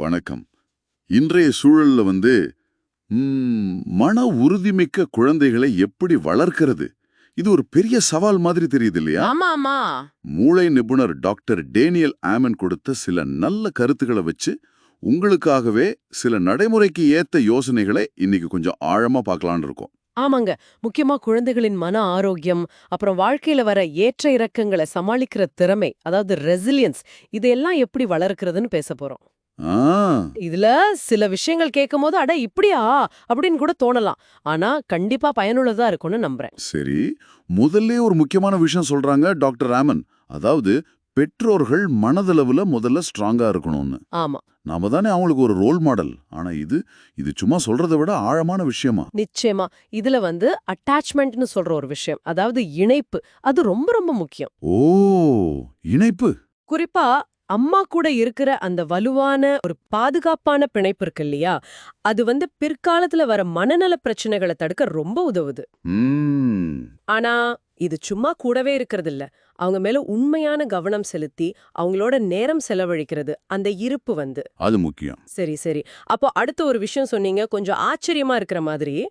வணக்கம். இன்றைய சூழல்ல வந்து மன உறுதிமிக்க குழந்தைகளை எப்படி வளர்க்கிறது? இது ஒரு பெரிய சவால் மாதிரி தெரியுது இல்லையா? மூளை நிபுணர் டாக்டர் டேனியல் ஆமன் கொடுத்த சில நல்ல கருத்துக்களை வச்சு உங்களுக்காகவே சில நடைமுறைக்கு ஏத்த யோசனைகளை இன்னைக்கு கொஞ்சம் ஆழமா பார்க்கலாம்னு இருக்கோம். ஆமாங்க. முக்கியமா குழந்தைகளின் மன ஆரோக்கியம் அப்புறம் வாழ்க்கையில வர ஏற்ற இறக்கங்களை சமாளிக்கிற திறமை அதாவது ரெசிலியன்ஸ் இதெல்லாம் எப்படி வளர்க்கறதுன்னு பேச போறோம். இதுல சில விஷயங்கள் கேட்கும் போது அட இப்படியா? அப்படின்னு கூட தோணலாம். ஆனா கண்டிப்பா பயனுள்ளதா இருக்கும்னு நம்புறேன். சரி. முதல்ல ஒரு முக்கியமான விஷயம் சொல்றாங்க டாக்டர் ராமன். அதாவது பெற்றோர்கள் மனதளவுல முதல்ல ஸ்ட்ராங்கா இருக்கணும்னு. ஆமா. நாம தானே அவங்களுக்கு ஒரு ரோல் மாடல். ஆனா இது இது சும்மா சொல்றதை விட ஆழமான விஷயமா? நிச்சயமா. இதுல வந்து அட்டாச்மெண்ட்னு சொல்ற ஒரு விஷயம். அதாவது இணைப்பு. அது ரொம்ப ரொம்ப முக்கியம். ஓ இணைப்பு. குறிப்பா அம்மா கூட இருக்கிற அந்த வலுவான ஒரு பாதுகாப்பான பிணைப்பு இருக்கு இல்லையா? அது வந்து பிற்காலத்துல வர மனநல பிரச்சனைகளை தடுக்க ரொம்ப உதவுது. ஆனா இது சும்மா கூடவே இருக்கிறது இல்ல அவங்க மேல உண்மையான கவனம் செலுத்தி அவங்களோட நேரம் செலவழிக்கிறது அந்த இருப்பு வந்து. அது முக்கியம். சரி சரி. அப்போ அடுத்த ஒரு விஷயம் சொன்னீங்க கொஞ்சம் ஆச்சரியமா இருக்கிற மாதிரி.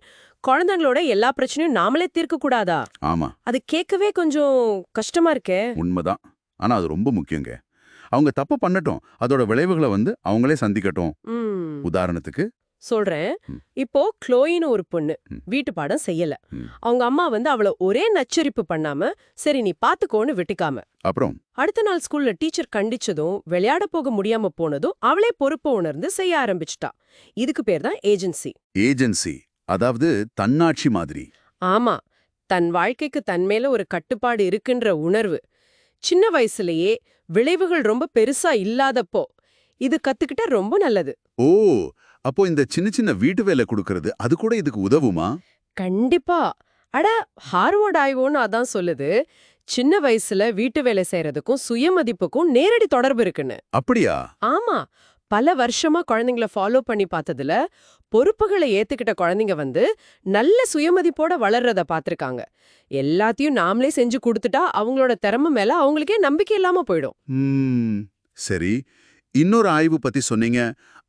குழந்தைங்களோட எல்லா பிரச்சனையும் நாமளே தீர்க்க கூடாதா? ஆமா. அது கேட்கவே கொஞ்சம் கஷ்டமா இருக்கே. உண்மைதான். ஆனா அது ரொம்ப முக்கியங்க. அவங்க தப்பு பண்ணட்டும். அதோட விளைவுகளை வந்து அவங்களே சந்திக்கட்டும். உதாரணத்துக்கு. சொல்றேன். இப்போ க்ளோயின்னு ஒரு பொண்ணு. வீட்டு பாடம் செய்யல. அவங்க அம்மா வந்து அவள ஒரே நச்சரிப்பு பண்ணாம சரி நீ பாத்துக்கோன்னு விட்டுக்காம. அப்புறம்? அடுத்த நாள் ஸ்கூல்ல டீச்சர் கண்டிச்சதும் விளையாட போக முடியாம போனதும் அவளே பொறுப்பு உணர்ந்து செய்ய ஆரம்பிச்சிட்டா. இதுக்கு பேர் தான் ஏஜென்சி. ஏஜென்சி. அதாவது தன்னாட்சி மாதிரி. ஆமா. தன் வாழ்க்கைக்கு தன் மேல ஒரு கட்டுப்பாடு இருக்குன்ற உணர்வு. சின்ன வயசுலயே விளைவுகள் ரொம்ப பெருசா இல்லாதப்போ இது கத்துக்கிட்டா ரொம்ப நல்லது. ஓ அப்போ இந்த சின்ன சின்ன வீட்டு வேலை கொடுக்கறது அது கூட இதுக்கு உதவுமா? கண்டிப்பா. அட ஹார்வர்ட் ஆய்வோன்னு அதான் சொல்லுது. சின்ன வயசுல வீட்டு வேலை செய்யறதுக்கும் சுயமதிப்புக்கும் நேரடி தொடர்பு இருக்குன்னு. அப்படியா? ஆமா. பல வருஷமா குழந்தைங்கள ஃபாலோ பண்ணி பார்த்ததுல பொறுப்புகளை ஏத்துக்கிட்ட குழந்தைங்க வந்து நல்ல சுயமதிப்போட வளர்றத பார்த்திருக்காங்க. எல்லாத்தையும் நாமளே செஞ்சு கொடுத்துட்டா அவங்களோட திறமை மேல அவங்களுக்கே நம்பிக்கை இல்லாம போயிடும். சரி. இன்னொரு ஆய்வு பத்தி சொன்னீங்க.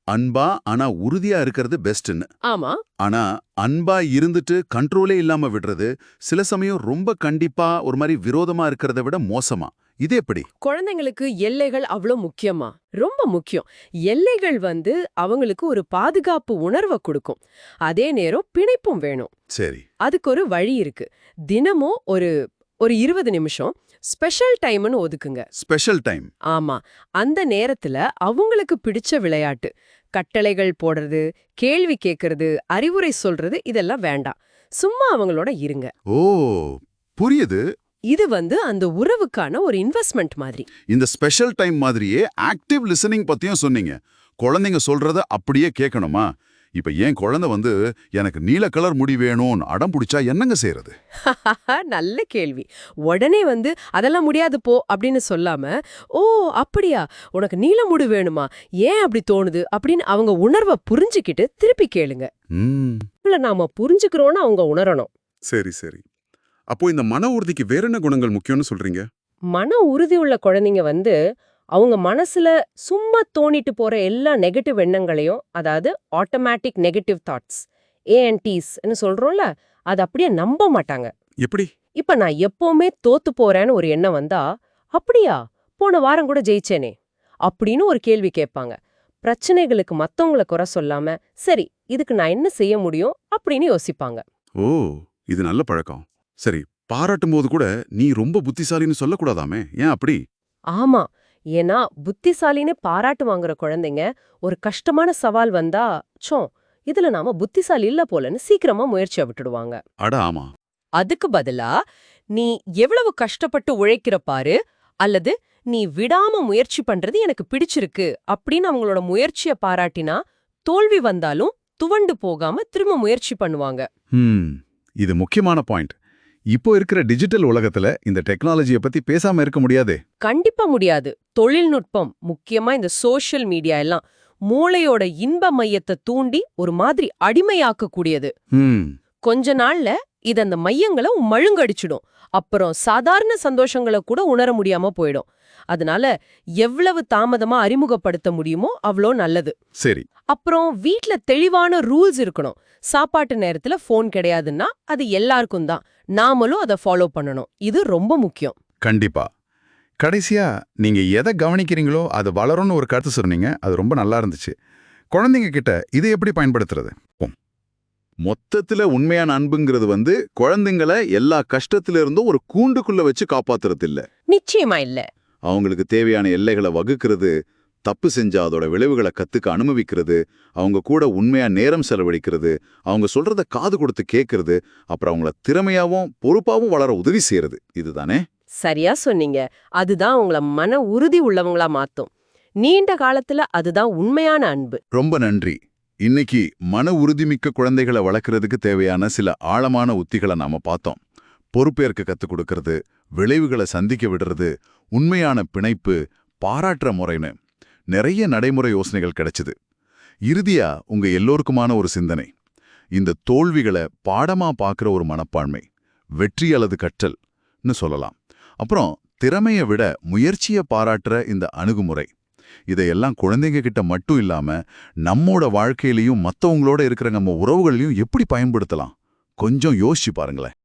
அன்பா ஆனா உறுதியா இருக்கிறது பெஸ்ட்னு ஆமா. ஆனா அன்பா இருந்துட்டு கண்ட்ரோலே இல்லாம விடுறது சில சமயம் ரொம்ப கண்டிப்பா ஒரு மாதிரி விரோதமா இருக்கிறத விட மோசமா. இது எப்படி? குழந்தைங்களுக்கு எல்லைகள் அவ்வளோ முக்கியமா? ரொம்ப முக்கியம். எல்லைகள் வந்து அவங்களுக்கு ஒரு பாதுகாப்பு உணர்வை கொடுக்கும். அதே நேரம் பிணைப்பும் வேணும். சரி. அதுக்கு ஒரு வழி இருக்கு. தினமும் ஒரு ஒரு இருபது நிமிஷம் ஸ்பெஷல் டைம்னு ஒதுக்குங்க. ஸ்பெஷல் டைம் ஆமா. அந்த நேரத்துல அவங்களுக்கு பிடிச்ச விளையாட்டு. கட்டளைகள் போடுறது கேள்வி கேட்கறது அறிவுரை சொல்றது இதெல்லாம் வேண்டாம். சும்மா அவங்களோட இருங்க. ஓ புரியுது. இது வந்து அந்த உறவுக்கான ஒரு இன்வெஸ்ட்மெண்ட் மாதிரி. இந்த ஸ்பெஷல் டைம் மாதிரியே ஆக்டிவ் லிசனிங் பத்தியும் சொன்னீங்க. குழந்தைங்க சொல்றத அப்படியே கேட்கணுமா இப்ப ஏன் குழந்தை வந்து எனக்கு நீல கலர் முடி வேணும்னு அடம் பிடிச்சா என்னங்க செய்யறது நல்ல கேள்வி. உடனே வந்து அதெல்லாம் முடியாது போ அப்படின்னு சொல்லாம ஓ அப்படியா? உனக்கு நீலமுடு வேணுமா? ஏன் அப்படி தோணுது? அப்படின்னு அவங்க உணர்வை புரிஞ்சுக்கிட்டு திருப்பி கேளுங்க. ம். இல்ல நாம புரிஞ்சுக்கிறோன்னு அவங்க உணரணும். சரி சரி. அப்போ இந்த மன உறுதிக்கு வேற என்ன குணங்கள் முக்கியம்னு சொல்றீங்க? மன உறுதி உள்ள குழந்தைங்க வந்து அவங்க மனசுல சும்மா தோணிட்டு போற எல்லா நெகட்டிவ் எண்ணங்களையும் அதாவது ஆட்டோமேட்டிக் நெகட்டிவ் தாட்ஸ் ஏஎன்டிஸ்ன்னு சொல்றோம்ல அது அப்படியே நம்ப மாட்டாங்க. எப்படி? இப்ப நான் எப்பவுமே தோத்து போறேன்னு ஒரு எண்ணம் வந்தா அப்படியா? போன வாரம் கூட ஜெயிச்சேனே? அப்படின்னு ஒரு கேள்வி கேட்பாங்க. பிரச்சனைகளுக்கு மத்தவங்கள குறை சொல்லாம சரி இதுக்கு நான் என்ன செய்ய முடியும்? அப்படின்னு யோசிப்பாங்க. ஓ இது நல்ல பழக்கம். சரி பாராட்டும் போது கூட நீ ரொம்ப புத்திசாலின்னு சொல்லக்கூடாதாமே? ஏன் அப்படி? ஆமா ஏன்னா புத்திசாலின்னு பாராட்டு வாங்குற குழந்தைங்க ஒரு கஷ்டமான சவால் வந்தா சோ இதுல நாம புத்திசாலி இல்ல போலன்னு சீக்கிரமா முயற்சியை விட்டுடுவாங்க. அட ஆமா. அதுக்கு பதிலா நீ எவ்வளவு கஷ்டப்பட்டு உழைக்கிற பாரு அல்லது நீ விடாம முயற்சி பண்றது எனக்கு பிடிச்சிருக்கு அப்படின்னு அவங்களோட முயற்சிய பாராட்டினா தோல்வி வந்தாலும் துவண்டு போகாம திரும்ப முயற்சி பண்ணுவாங்க. இது முக்கியமான பாயிண்ட். இப்போ இருக்கிற டிஜிட்டல் உலகத்துல இந்த டெக்னாலஜியை பத்தி பேசாம இருக்க முடியாதே? கண்டிப்பா முடியாது. தொழில்நுட்பம் முக்கியமா இந்த சோஷியல் மீடியா எல்லாம் மூளையோட இன்ப மையத்தை தூண்டி ஒரு மாதிரி அடிமையாக்க கூடியது ம். கொஞ்ச நாள்ல இது அந்த மையங்களை மழுங்கடிச்சிடும். அப்புறம் சாதாரண சந்தோஷங்களை கூட உணர முடியாம போயிடும். அதனால எவ்வளவு தாமதமா அறிமுகப்படுத்த முடியுமோ அவ்வளோ நல்லது. சரி. அப்புறம் வீட்ல தெளிவான ரூல்ஸ் இருக்கணும். சாப்பாட்டு நேரத்துல ஃபோன் கிடையாதுன்னா அது எல்லாருக்கும் தான். நாமளும் அதை ஃபாலோ பண்ணணும். இது ரொம்ப முக்கியம். கண்டிப்பா. கடைசியா நீங்க எதை கவனிக்கிறீங்களோ அது வளரும்னு ஒரு கருத்து சொன்னீங்க. அது ரொம்ப நல்லா இருந்துச்சு. குழந்தைங்க கிட்ட இதை எப்படி பயன்படுத்துறது? மொத்தத்துல உண்மையான அன்புங்கிறது வந்து குழந்தைங்கள எல்லா கஷ்டத்துல இருந்தும் ஒரு கூண்டுக்குள்ள வச்சு காப்பாத்துறது இல்ல நிச்சயமா இல்ல. அவங்களுக்கு தேவையான எல்லைகளை வகுக்கிறது தப்பு செஞ்சா அதோட விளைவுகளை கத்துக்க அனுபவிக்கிறது அவங்க கூட உண்மையா நேரம் செலவழிக்கிறது அவங்க சொல்றத காது கொடுத்து கேட்கறது அப்புறம் அவங்கள திறமையாவும் பொறுப்பாவும் வளர உதவி செய்யறது. இதுதானே? சரியா சொன்னீங்க. அதுதான் உங்கள மன உறுதி உள்ளவங்களா மாத்தும். நீண்ட காலத்துல அதுதான் உண்மையான அன்பு. ரொம்ப நன்றி. இன்னைக்கு மன உறுதிமிக்க குழந்தைகளை வளர்க்கறதுக்கு தேவையான சில ஆழமான உத்திகளை நாம பார்த்தோம். பொறுப்பேற்க கத்துக் கொடுக்கறது விளைவுகளை சந்திக்க விடுறது உண்மையான பிணைப்பு பாராட்டுற முறைன்னு. நிறைய நடைமுறை யோசனைகள் கிடைச்சது. இறுதியா உங்க எல்லோருக்குமான ஒரு சிந்தனை. இந்த தோல்விகளை பாடமா பார்க்குற ஒரு மனப்பான்மை வெற்றி அல்லது கற்றல்னு சொல்லலாம். அப்புறம் திறமையை விட முயற்சியை பாராட்டுற இந்த அணுகுமுறை. இதையெல்லாம் குழந்தைங்க கிட்ட மட்டும் இல்லாம நம்மோட வாழ்க்கையிலையும் மத்தவங்களோட இருக்கிற நம்ம உறவுகளையும் எப்படி பயன்படுத்தலாம்? கொஞ்சம் யோசிச்சு பாருங்களேன்.